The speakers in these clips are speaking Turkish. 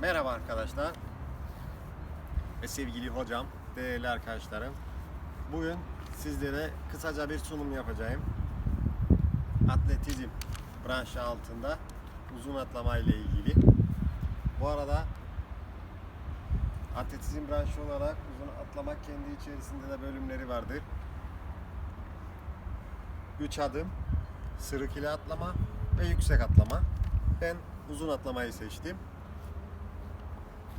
Merhaba arkadaşlar ve sevgili hocam, değerli arkadaşlarım. Bugün sizlere kısaca bir sunum yapacağım. Atletizm branşı altında uzun atlama ile ilgili. Bu arada atletizm branşı olarak uzun atlamak kendi içerisinde de bölümleri vardır. 3 adım, sırık ile atlama ve yüksek atlama. Ben uzun atlamayı seçtim.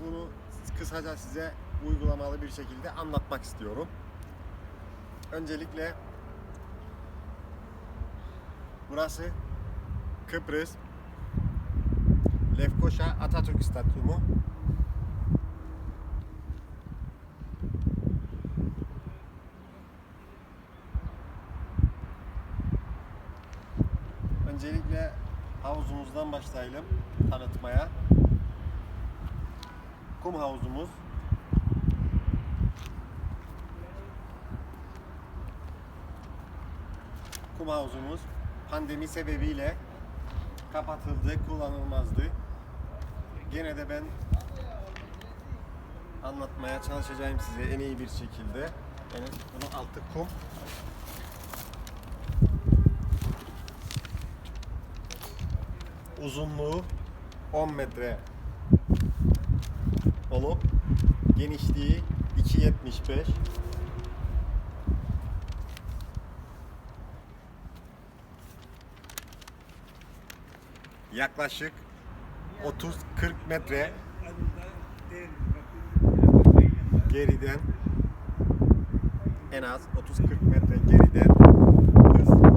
Bunu kısaca size uygulamalı bir şekilde anlatmak istiyorum. Öncelikle burası Kıbrıs Lefkoşa Atatürk Stadyumu. Öncelikle havuzumuzdan başlayalım tanıtmaya. Kum havuzumuz. Kum havuzumuz pandemi sebebiyle kapatıldı, kullanılmazdı. Gene de ben anlatmaya çalışacağım size en iyi bir şekilde. Yani bunun altı kum. Uzunluğu 10 metre olup genişliği 2.75 yaklaşık 30-40 metre geriden en az 30-40 metre geriden hız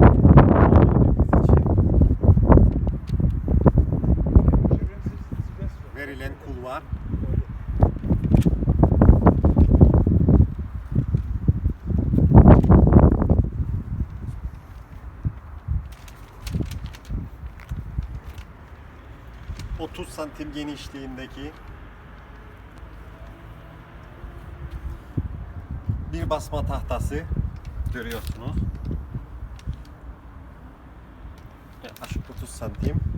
kulvar 30 santim genişliğindeki bir basma tahtası görüyorsunuz. Yaklaşık 30 santim.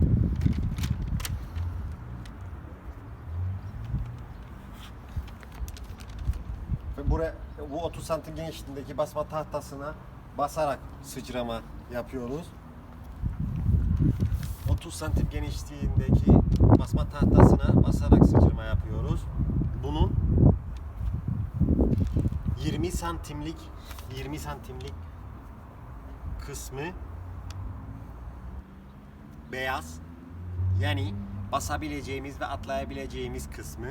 Ve buraya bu 30 santim genişliğindeki basma tahtasına basarak sıçrama yapıyoruz. 30 santim genişliğindeki basma tahtasına basarak sıçrama yapıyoruz. Bunun 20 santimlik 20 santimlik kısmı beyaz yani basabileceğimiz ve atlayabileceğimiz kısmı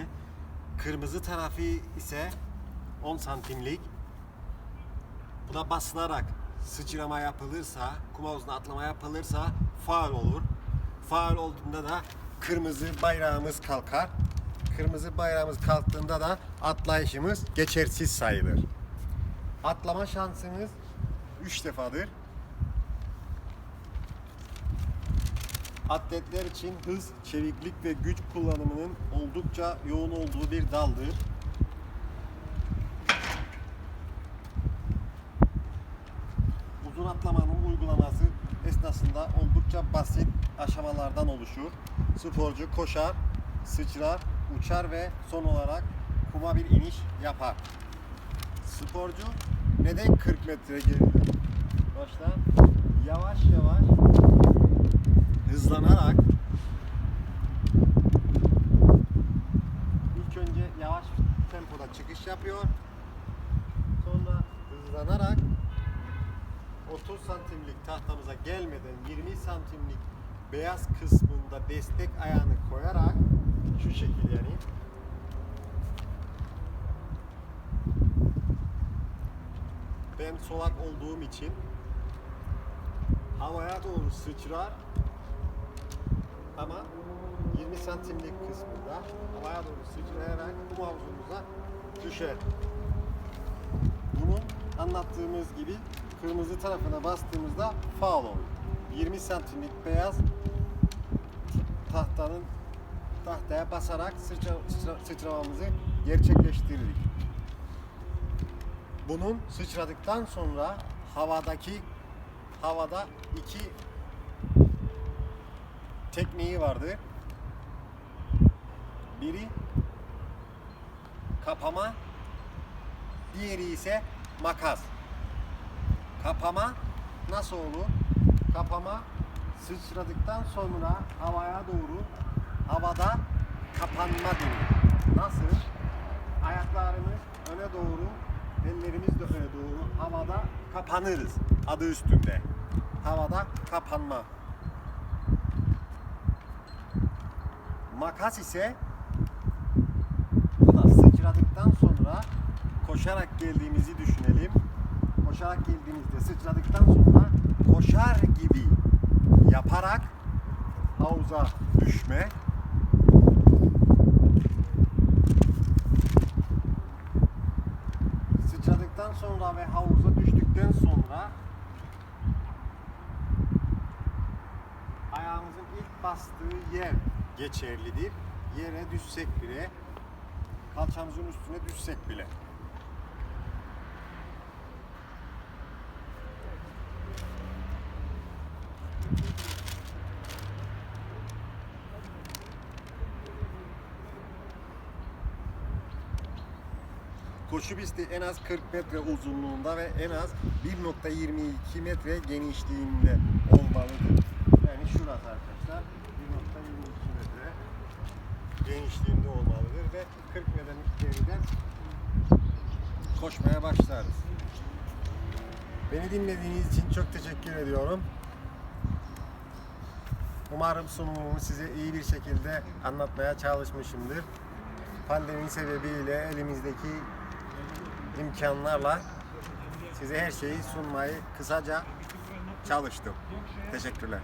kırmızı tarafı ise 10 santimlik buna basılarak sıçrama yapılırsa, kum havuzuna atlama yapılırsa faal olur. Faal olduğunda da kırmızı bayrağımız kalkar. Kırmızı bayrağımız kalktığında da atlayışımız geçersiz sayılır. Atlama şansımız 3 defadır. Atletler için hız, çeviklik ve güç kullanımının oldukça yoğun olduğu bir daldır. Esnasında oldukça basit aşamalardan oluşur. Sporcu koşar, sıçrar, uçar ve son olarak kuma bir iniş yapar. Sporcu neden 40 metre geride başlar? Yavaş yavaş hızlanarak ilk önce yavaş tempoda çıkış yapıyor. Sonra hızlanarak 30 santimlik tahtamıza gelmeden 20 santimlik beyaz kısmında destek ayağını koyarak şu şekil yani ben solak olduğum için havaya doğru sıçrar ama 20 santimlik kısmında havaya doğru sıçrayarak kum havuzumuza düşer. Bunun anlattığımız gibi kırmızı tarafına bastığımızda faul olur. 20 santimlik beyaz tahtanın tahtaya basarak sıçra, sıçra, sıçramamızı gerçekleştirdik. Bunun sıçradıktan sonra havadaki havada iki tekniği vardı. Bir Biri kapama, diğeri ise makas. Kapama nasıl olur? Kapama sıçradıktan sonra havaya doğru havada kapanma denir. Nasıl? Ayaklarımız öne doğru, ellerimiz de öne doğru havada kapanırız. Adı üstünde. Havada kapanma. Makas ise bu da sıçradıktan sonra koşarak geldiğimizi düşünelim. Koşarak geldiğimizde sıçradıktan sonra koşar gibi yaparak havuza düşme. Sıçradıktan sonra ve havuza düştükten sonra ayağımızın ilk bastığı yer geçerlidir. Yere düşsek bile, kalçamızın üstüne düşsek bile. Koşu pisti en az 40 metre uzunluğunda ve en az 1.22 metre genişliğinde olmalıdır. Yani şurası arkadaşlar 1.22 metre genişliğinde olmalıdır ve 40 metre geriden koşmaya başlarız. Beni dinlediğiniz için çok teşekkür ediyorum. Umarım sunumumu size iyi bir şekilde anlatmaya çalışmışımdır. Pandemi sebebiyle elimizdeki imkanlarla size her şeyi sunmayı kısaca çalıştım. Teşekkürler.